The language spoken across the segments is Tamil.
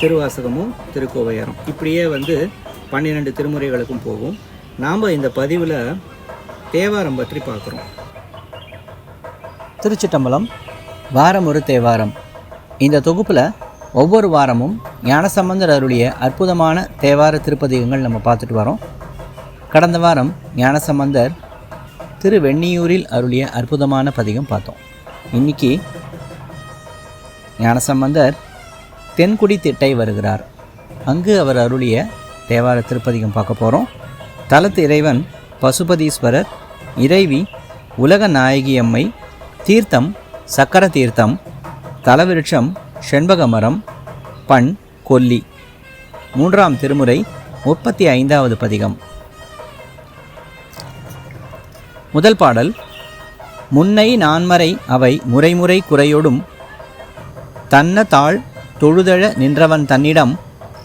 திருவாசகமும் திருக்கோவையாரம். இப்படியே வந்து பன்னிரெண்டு திருமுறைகளுக்கும் போகும். நாம் இந்த பதிவில் தேவாரம் பற்றி பார்க்குறோம். திருச்சிட்டம்பலம் வாரம் ஒரு தேவாரம். இந்த தொகுப்பில் ஒவ்வொரு வாரமும் ஞானசம்பந்தர் அருளிய அற்புதமான தேவார திருப்பதிகங்கள் நம்ம பார்த்துட்டு வரோம். கடந்த வாரம் ஞானசம்பந்தர் திரு வெண்ணியூரில் அருளிய அற்புதமான பதிகம் பார்த்தோம். இன்னைக்கு ஞானசம்பந்தர் தென்குடி திட்டை வருகிறார். அங்கு அவர் அருளிய தேவார திருப்பதிகம் பார்க்க போகிறோம் தலத்து இறைவன் பசுபதீஸ்வரர் இறைவி உலக நாயகி அம்மை தீர்த்தம் சக்கர தீர்த்தம் தலவிருட்சம் செண்பக மரம் பண் கொல்லி. மூன்றாம் திருமுறை முப்பத்தி ஐந்தாவது பதிகம். முதல் பாடல் முன்னை நான்மறை அவை முறைமுறை குறையோடும் தன்ன தாழ் தொழுதழ நின்றவன் தன்னிடம்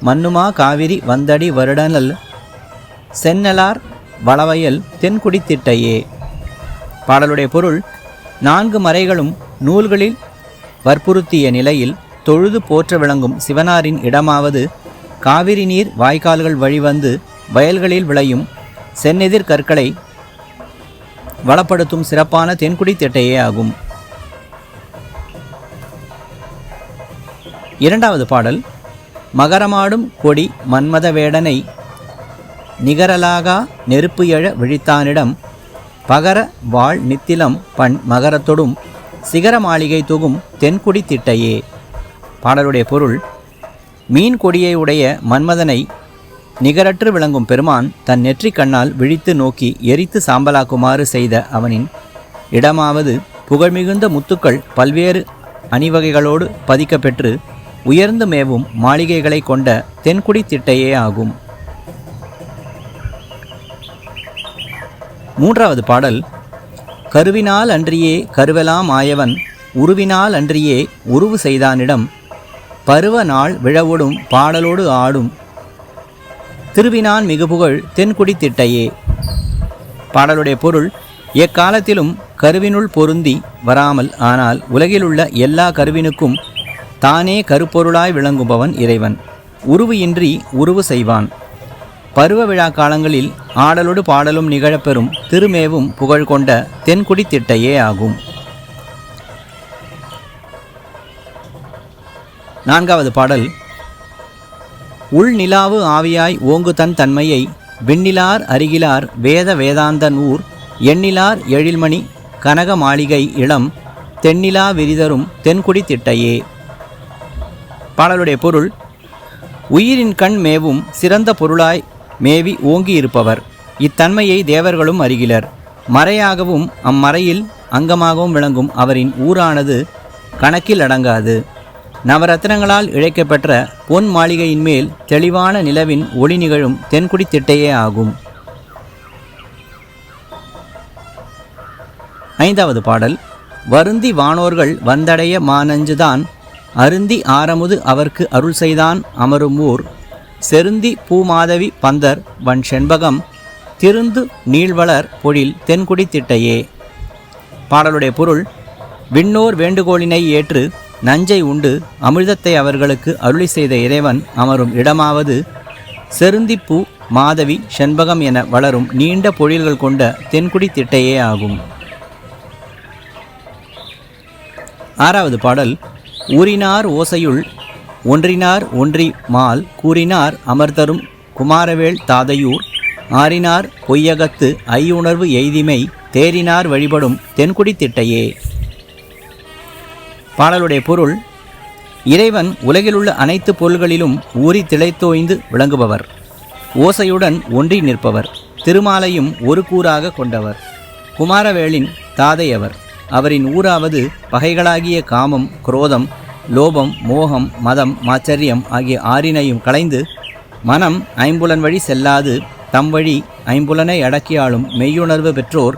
மன்னுமா காவிரி வந்தடி வருடனல் சென்னலார் வளவயல் தென்குடித்திட்டையே பாடலுடைய பொருள் நான்கு மறைகளும் நூல்களில் வற்புறுத்திய நிலையில் தொழுது போற்ற விளங்கும் சிவனாரின் இடமாவது காவிரி நீர் வாய்க்கால்கள் வழிவந்து வயல்களில் விளையும் சென்னெதிர் கற்களை வளப்படுத்தும் சிறப்பான தென்குடி திட்டையே ஆகும். இரண்டாவது பாடல் மகரமாடும் கொடி மன்மத வேடனை நிகரலாகா நெருப்பு எழ விழித்தானிடம் பகர வாழ் நித்திலம் பண் மகரத்தொடும் சிகர மாளிகை தொகும் தென்குடி திட்டையே. பாடலுடைய பொருள் மீன் கொடியை உடைய மன்மதனை நிகரற்று விளங்கும் பெருமான் தன் நெற்றிக் கண்ணால் விழித்து நோக்கி எரித்து சாம்பலாக்குமாறு செய்த அவனின் இடமாவது புகழ்மிகுந்த முத்துக்கள் பல்வேறு அணிவகைகளோடு பதிக்கப்பெற்று உயர்ந்து மேவும் மாளிகைகளை கொண்ட தென்குடி திட்டையே ஆகும். மூன்றாவது பாடல். கருவினால் அன்றியே கருவெலாம் ஆயவன் உருவினால் அன்றியே உருவு செய்தானிடம் பருவ நாள் விழவோடும் பாடலோடு ஆடும். திருவினான் மிகுபுகழ் தென்குடி திட்டையே. பாடலுடைய பொருள் எக்காலத்திலும் கருவினுள் பொருந்தி வராமல் ஆனால் உலகிலுள்ள எல்லா கருவினுக்கும் தானே கருப்பொருளாய் விளங்குபவன் இறைவன். உருவு இன்றி உருவு செய்வான். பருவ விழா காலங்களில் ஆடலோடு பாடலும் நிகழப்பெறும் திருமேவும் புகழ் கொண்ட தென்குடி திட்டையே ஆகும். நான்காவது பாடல். உள்நிலாவு ஆவியாய் ஓங்கு தன் தன்மையை விண்ணிலார் அருகிலார் வேத வேதாந்தன் ஊர் எண்ணிலார் எழில்மணி கனக மாளிகை இளம் தென்னிலா விரிதரும் தென்குடி திட்டையே. பாடலுடைய பொருள் உயிரின் கண் மேவும் சிறந்த பொருளாய் மேவி ஓங்கி இருப்பவர் இத்தன்மையை தேவர்களும் அறிகிலர். மறையாகவும் அம்மறையில் அங்கமாகவும் விளங்கும் அவரின் ஊரானது கணக்கில் அடங்காது. நவரத்னங்களால் இழைக்கப்பெற்ற பொன் மாளிகையின் மேல் தெளிவான நிலவின் ஒளி நிகழும் தென்குடி திட்டையே ஆகும். ஐந்தாவது பாடல் வருந்தி வானோர்கள் வந்தடைய மானஞ்சுதான் அருந்தி ஆரமுது அவர்க்கு அருள் செய்தான் அமரும் ஊர். செருந்தி பூமாதவி பந்தர் வன் செண்பகம் திருந்து நீள்வளர் பொழில் தென்குடி திட்டையே. பாடலுடைய பொருள் விண்ணோர் வேண்டுகோளினை ஏற்று நஞ்சை உண்டு அமிர்தத்தை அவர்களுக்கு அருளி செய்த இறைவன் அமரும் இடமாவது. செருந்திப்பூ மாதவி செண்பகம் என வளரும் நீண்ட பொழில்கள் கொண்ட தென்குடி திட்டையே ஆகும். ஆறாவது பாடல் ஊரினார் ஓசையுள் ஒன்றினார் ஒன்றி மால் கூறினார் அமர்தரும் குமாரவேள் தாதையூர் ஆறினார் பொய்யகத்து ஐயுணர்வு எய்திமை தேறினார் வழிபடும் தென்குடி திட்டையே. பாடலுடைய பொருள் இறைவன் உலகிலுள்ள அனைத்து பொருள்களிலும் ஊறி திளைத்தோய்ந்து விளங்குபவர். ஓசையுடன் ஒன்றி நிற்பவர். திருமாலையும் ஒரு கூறாக கொண்டவர். குமாரவேலின் தாதையவர். அவரின் ஊராவது பகைகளாகிய காமம் குரோதம் லோபம் மோகம் மதம் மாச்சரியம் ஆகிய ஆறினையும் களைந்து மனம் ஐம்புலன் வழி செல்லாது தம் வழி ஐம்புலனை அடக்கியாலும் மெய்யுணர்வு பெற்றோர்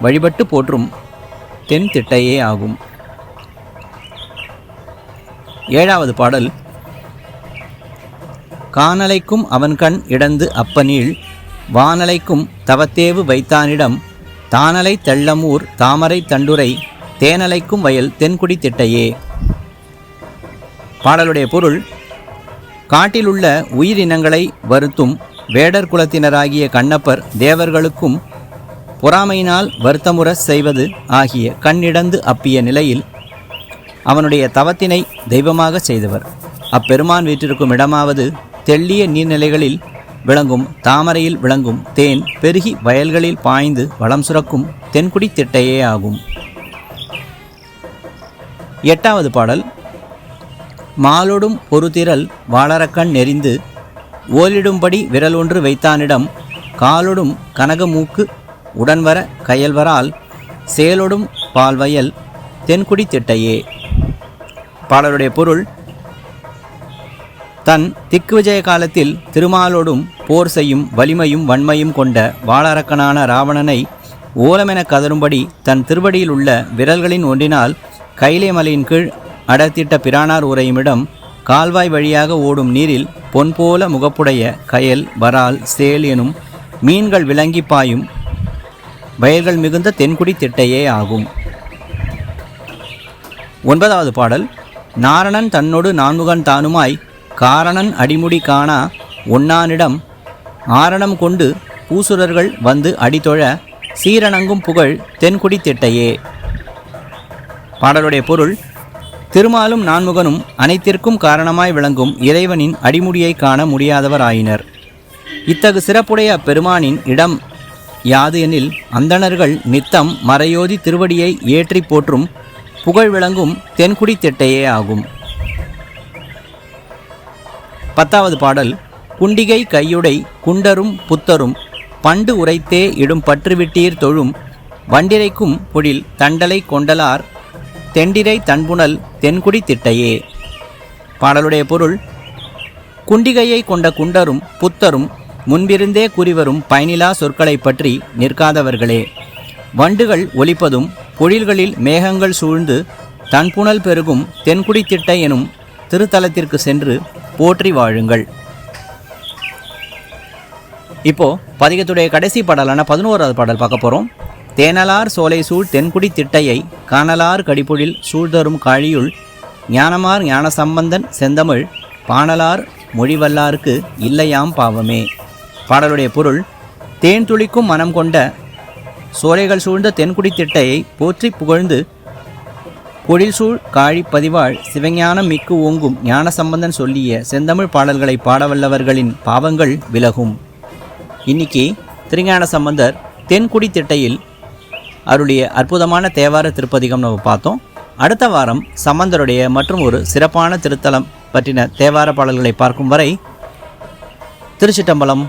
வழிபட்டு போற்றும் தென் திட்டையே ஆகும். ஏழாவது பாடல். காணலைக்கும் அவன் கண் இடந்து அப்பனீள் வானலைக்கும் தவத்தேவு வைத்தானிடம் தானலை தெள்ளமூர் தாமரை தண்டுரை தேனலைக்கும் வயல் தென்குடி திட்டையே. பாடலுடைய பொருள் காட்டிலுள்ள உயிரினங்களை வருத்தும் வேடர் குலத்தினராகிய கண்ணப்பர் தேவர்களுக்கும் பொறாமையினால் வருத்தமுற செய்வது ஆகிய கண்ணிடந்து அப்பிய நிலையில் அவனுடைய தவத்தினை தெய்வமாக செய்தவர். அப்பெருமான் வீற்றிருக்கும் இடமாவது தெள்ளிய நீர்நிலைகளில் விளங்கும் தாமரையில் விளங்கும் தேன் பெருகி வயல்களில் பாய்ந்து வளம் சுரக்கும் தென்குடி திட்டையே ஆகும். எட்டாவது பாடல் மாலொடும் பொறுதிரல் வாளரக்கண் நெறிந்து ஓலிடும்படி விரல் ஒன்று வைத்தானிடம் காலொடும் கனகமூக்கு உடன்வர கயல்வரால் சேலொடும் பால்வயல் தென்குடி திட்டையே. பாடலுடைய பொருள் தன் திக்குவிஜய காலத்தில் திருமாலோடும் போர் செய்யும் வலிமையும் வன்மையும் கொண்ட வாளரக்கனான ராவணனை ஓலமென கதரும்படி தன் திருவடியில் உள்ள விரல்களின் ஒன்றினால் கைலே மலையின் கீழ் அடர்த்திட்ட பிரானார் உரையுமிடம் கால்வாய் வழியாக ஓடும் நீரில் பொன் போல முகப்புடைய கயல் வரால் சேல் எனும் மீன்கள் விளங்கி பாயும் வயல்கள் மிகுந்த தென்குடி திட்டையே ஆகும். ஒன்பதாவது பாடல். நாரணன் தன்னோடு நான்முகன் தானுமாய் காரணன் அடிமுடி காணா ஒன்னானிடம் ஆரணம் கொண்டு பூசுரர்கள் வந்து அடித்தொழ சீரணங்கும் புகழ் தென்குடி திட்டையே. பாடலுடைய பொருள். திருமாலும் நான்முகனும் அனைத்திற்கும் காரணமாய் விளங்கும் இறைவனின் அடிமுடியை காண முடியாதவர் ஆயினர் இத்தகு சிறப்புடைய பெருமானின் இடம் யாது எனில் அந்தணர்கள் நித்தம் மறையோதி திருவடியை ஏற்றி போற்றும் புகழ் விளங்கும் தென்குடி திட்டையே ஆகும். பத்தாவது பாடல் குண்டிகை கையுடை குண்டரும் புத்தரும் பண்டு உரைத்தே இடும் பற்றுவிட்டீர் தொழும் வண்டிரைக்கும் பொழில் தண்டலை கொண்டலார் தெண்டிரை தன்புணல் தென்குடி திட்டையே. பாடலுடைய பொருள் குண்டிகையை கொண்ட குண்டரும் புத்தரும் முன்பிருந்தே கூறிவரும் பயனிலா சொற்களைப் பற்றி நிற்காதவர்களே. வண்டுகள் ஒலிப்பதும் பொழில்களில் மேகங்கள் சூழ்ந்து தன்புணல் பெருகும் தென்குடி திட்டை எனும் திருத்தலத்திற்கு சென்று போற்றி வாழுங்கள். இப்போ பதிகத்துடைய கடைசி பாடலான பதினோராவது பாடல் பார்க்க போகிறோம் தேனலார் சோலை சூழ் தென்குடி திட்டையை காணலார் கடிப்பொழில் சூழ்தரும் காழியுள் ஞானமார் ஞான சம்பந்தன் செந்தமிழ் பாணலார் மொழிவல்லாருக்கு இல்லையாம் பாவமே. பாடலுடைய பொருள் தேன் துளிக்கும் மனம் கொண்ட சோலைகள் சூழ்ந்த தென்குடி திட்டையை போற்றி புகழ்ந்து பொழில்சூழ் காழி பதிவாள் சிவஞானம் மிக்கு ஓங்கும் ஞானசம்பந்தன் சொல்லிய செந்தமிழ் பாடல்களை பாடவல்லவர்களின் பாவங்கள் விலகும். இன்னைக்கு திருஞான சம்பந்தர் தென்குடி திட்டையில் அவருடைய அற்புதமான தேவார திருப்பதிகம் நம்ம பார்த்தோம். அடுத்த வாரம் சம்பந்தருடைய மற்றும் ஒரு சிறப்பான திருத்தலம் பற்றின தேவார பாடல்களை பார்க்கும் வரை திருச்சிட்டம்பலம்